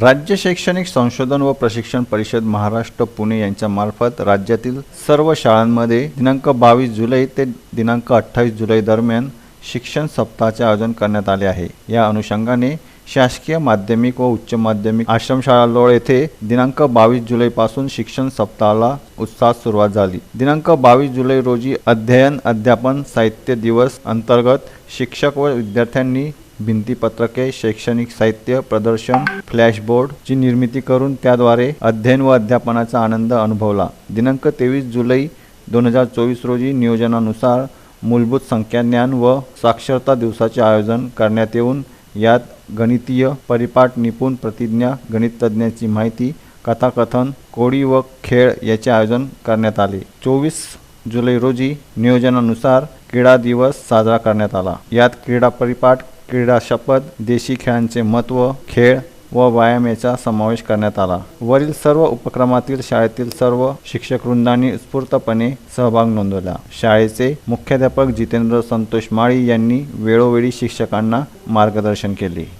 राज्य शैक्षणिक संशोधन व प्रशिक्षण परिषद महाराष्ट्र पुणे यांच्या मार्फत राज्यातील सर्व शाळांमध्ये दिनांक बावीस जुलै ते दिनांक अठ्ठावीस जुलै दरम्यान शिक्षण सप्ताहाचे आयोजन करण्यात आले आहे. या अनुषंगाने शासकीय माध्यमिक व उच्च माध्यमिक आश्रमशाळा लोळ येथे दिनांक बावीस जुलैपासून शिक्षण सप्ताहाला उत्साहात सुरुवात झाली. दिनांक बावीस जुलै रोजी अध्ययन अध्यापन साहित्य दिवस अंतर्गत शिक्षक व विद्यार्थ्यांनी भिंतीपत्रके शैक्षणिक साहित्य प्रदर्शन फ्लॅशबोर्डची निर्मिती करून त्याद्वारे अध्ययन व अध्यापनाचा आनंद अनुभवला. दिनांक तेवीस जुलै दोन हजार चोवीस रोजी नियोजनानुसार मूलभूत संख्याज्ञान व साक्षरता दिवसाचे आयोजन करण्यात येऊन यात गणितीय परिपाठ निपुण प्रतिज्ञा गणिततज्ञाची माहिती कथाकथन कोडी व खेळ याचे आयोजन करण्यात आले. चोवीस जुलै रोजी नियोजनानुसार क्रीडा दिवस साजरा करण्यात आला. यात क्रीडा परिपाठ क्रीडा शपथ देशी खेळांचे महत्त्व खेळ व व्यायाम याचा समावेश करण्यात आला. वरील सर्व उपक्रमातील शाळेतील सर्व शिक्षक वृंदांनी उत्स्फूर्तपणे सहभाग नोंदवला. शाळेचे मुख्याध्यापक जितेंद्र संतोष माळी यांनी वेळोवेळी शिक्षकांना मार्गदर्शन केले.